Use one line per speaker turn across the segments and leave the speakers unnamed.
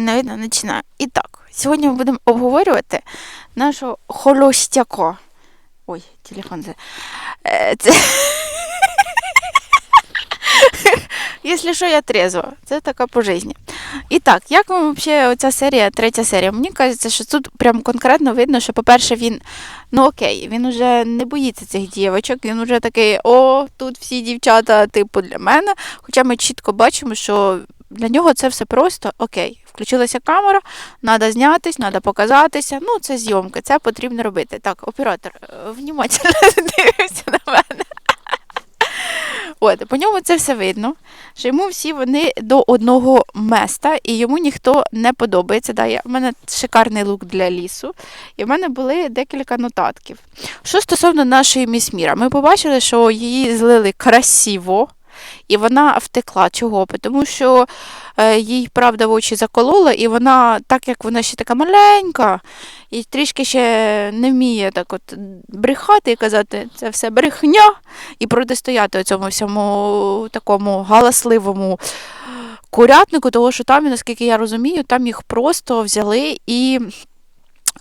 мене видно, починаю. І так, сьогодні ми будемо обговорювати нашого холостяка. Ой, телефон. Е, Це... Якщо що, я трезва. Це така по житті. І так, як вам взагалі оця серія, третя серія? Мені кажеться, що тут прям конкретно видно, що, по-перше, він, ну окей, він уже не боїться цих дівочок, він вже такий, о, тут всі дівчата, типу, для мене. Хоча ми чітко бачимо, що для нього це все просто окей. Включилася камера, треба знятись, треба показатися. Ну, це зйомка, це потрібно робити. Так, оператор, е, внімательно дивився на мене. От, по ньому це все видно, що йому всі вони до одного места, і йому ніхто не подобається. Да, я, в мене шикарний лук для лісу, і в мене були декілька нотатків. Що стосовно нашої міс Міра, ми побачили, що її злили красиво, і вона втекла. Чого? Тому що е, їй правда в очі заколола, і вона, так як вона ще така маленька, і трішки ще не вміє так от брехати і казати, це все брехня, і протистояти цьому всьому такому галасливому курятнику, тому що там, наскільки я розумію, там їх просто взяли і.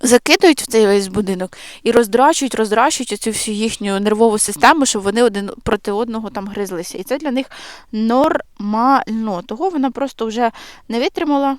Закидають в цей весь будинок і роздрачують, роздрачують цю всю їхню нервову систему, щоб вони один проти одного там гризлися. І це для них нормально. Того вона просто вже не витримала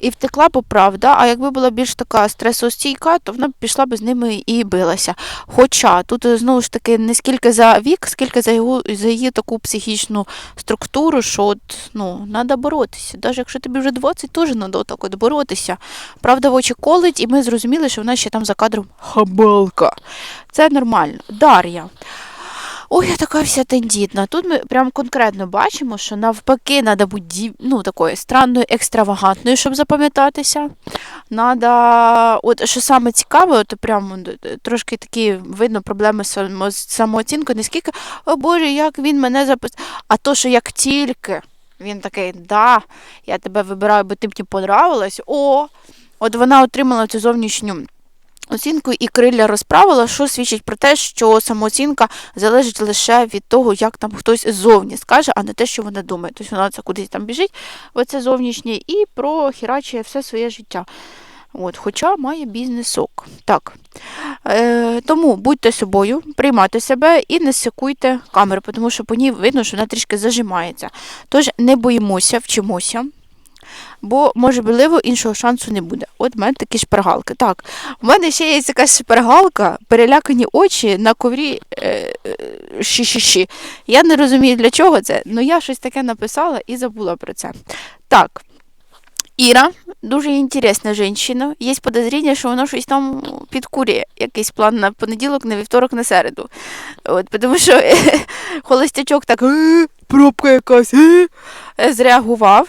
і втекла по правда. А якби була більш така стресостійка, то вона б пішла б з ними і билася. Хоча тут е, знову ж таки не скільки за вік, скільки за його за її таку психічну структуру, що от, ну, треба боротися. Навіть якщо тобі вже 20, теж треба так от боротися. Правда, в очі колить, і ми зрозуміли, що вона ще там за кадром хабалка. Це нормально. Дар'я. Ой, я така вся тендітна. Тут ми прям конкретно бачимо, що навпаки треба бути ну, такою странною, екстравагантною, щоб запам'ятатися. Надо, от що саме цікаве, от прям трошки такі видно проблеми з самооцінкою, не скільки, о Боже, як він мене записав, а то, що як тільки він такий, да, я тебе вибираю, бо ти мені понравилась, о, от вона отримала цю зовнішню оцінку і крилля розправила, що свідчить про те, що самооцінка залежить лише від того, як там хтось ззовні скаже, а не те, що вона думає. Тобто вона це кудись там біжить, оце зовнішнє, і прохерачує все своє життя. От, хоча має бізнесок. Так. Е, тому будьте собою, приймайте себе і не секуйте камеру, тому що по ній видно, що вона трішки зажимається. Тож не боїмося, вчимося. Бо, можливо, іншого шансу не буде. От в мене такі шпаргалки. Так, в мене ще є якась шпаргалка, перелякані очі на коврі е, е, ші-ші-ші. Я не розумію, для чого це, але я щось таке написала і забула про це. Так. Іра, дуже інтересна жінка. Є подозріння, що вона щось там підкурює, якийсь план на понеділок, на вівторок, на середу. От, тому що холостячок так «Е, пробка якась е», зреагував.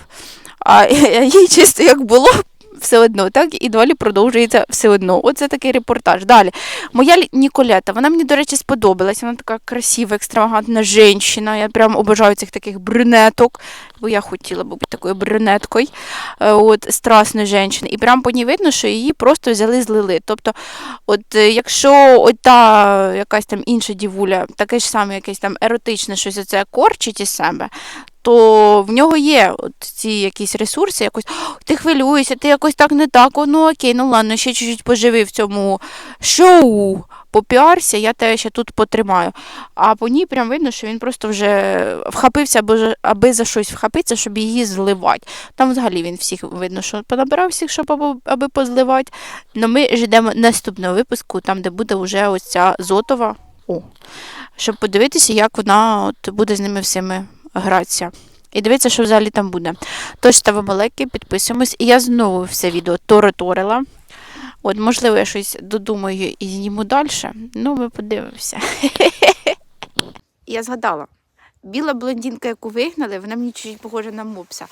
А їй чисто як було все одно, так і далі продовжується все одно. Оце такий репортаж. Далі. Моя Ніколета, вона мені, до речі, сподобалась. Вона така красива, екстравагантна жінка. Я прям обожаю цих таких брюнеток, бо я хотіла б бути такою брюнеткою, е, от, страсною жінкою. І прям по ній видно, що її просто взяли злили. Тобто, от е, якщо от та якась там інша дівуля, таке ж саме якесь там еротичне щось оце корчить із себе, то в нього є от ці якісь ресурси, якось ти хвилюєшся, ти якось так не так, о, ну окей, ну ладно, ще чуть-чуть поживи в цьому шоу, попіарся, я тебе ще тут потримаю. А по ній прям видно, що він просто вже вхапився, аби, аби за щось вхапитися, щоб її зливати. Там взагалі він всіх видно, що понабирав всіх, щоб аби, позливати. Ну ми ждемо наступного випуску, там, де буде вже ось ця Зотова. О, щоб подивитися, як вона от буде з ними всіми гратися. І дивіться, що взагалі там буде. Тож ставимо лайки, підписуємось. І я знову все відео тореторила. От, можливо, я щось додумаю і зніму далі. Ну, ми подивимося. Я згадала. Біла блондинка, яку вигнали, вона мені чуть похожа на мопса.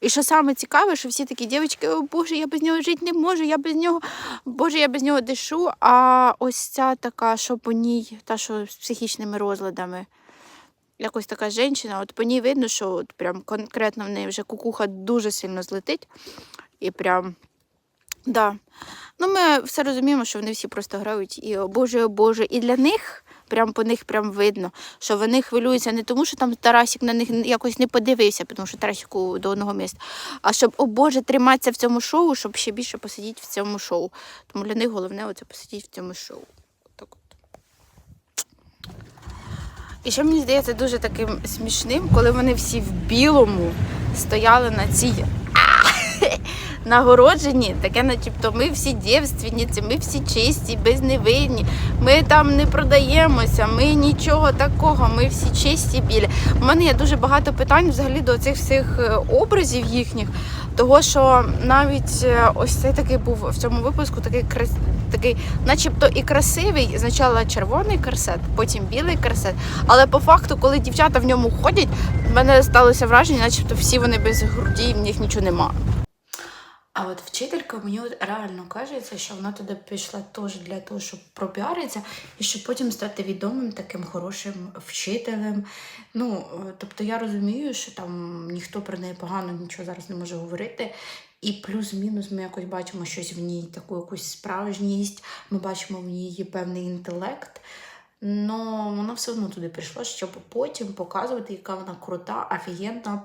І що саме цікаве, що всі такі дівчатки, о Боже, я без нього жити не можу, я без нього, Боже, я без нього дишу. А ось ця така, що по ній, та що з психічними розладами якось така жінка, от по ній видно, що от прям конкретно в неї вже кукуха дуже сильно злетить. І прям, да. Ну, ми все розуміємо, що вони всі просто грають і о Боже, о Боже. І для них прям по них прям видно, що вони хвилюються не тому, що там Тарасик на них якось не подивився, тому що Тарасику до одного місця, а щоб, о Боже, триматися в цьому шоу, щоб ще більше посидіти в цьому шоу. Тому для них головне оце посидіти в цьому шоу. Так от. І що мені здається дуже таким смішним, коли вони всі в білому стояли на цій нагородженні, таке, начебто, ми всі дівственниці, ми всі чисті, безневинні, ми там не продаємося, ми нічого такого, ми всі чисті білі. У мене є дуже багато питань взагалі до цих всіх е, образів їхніх. Того, що навіть е, ось цей такий був в цьому випуску такий такий, начебто і красивий, спочатку червоний корсет, потім білий корсет. Але по факту, коли дівчата в ньому ходять, в мене сталося враження, начебто всі вони без груді, в них нічого нема. А от вчителька мені от реально кажеться, що вона туди пішла теж для того, щоб пропіаритися, і щоб потім стати відомим таким хорошим вчителем. Ну, тобто я розумію, що там ніхто про неї погано нічого зараз не може говорити. І плюс-мінус ми якось бачимо щось в ній, таку якусь справжність, ми бачимо в ній певний інтелект. Но вона все одно туди прийшла, щоб потім показувати, яка вона крута, офігенна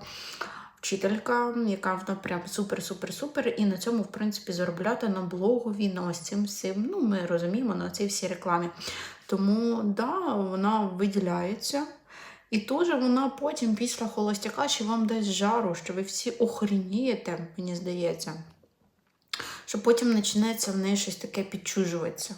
вчителька, яка вона прям супер-супер-супер, і на цьому, в принципі, заробляти на блогові, на ось цим всім. Ну, ми розуміємо на цій всій рекламі. Тому, да, вона виділяється. І теж вона потім, після холостяка, ще вам дасть жару, що ви всі охренієте, мені здається. Що потім почнеться в неї щось таке підчужуватися.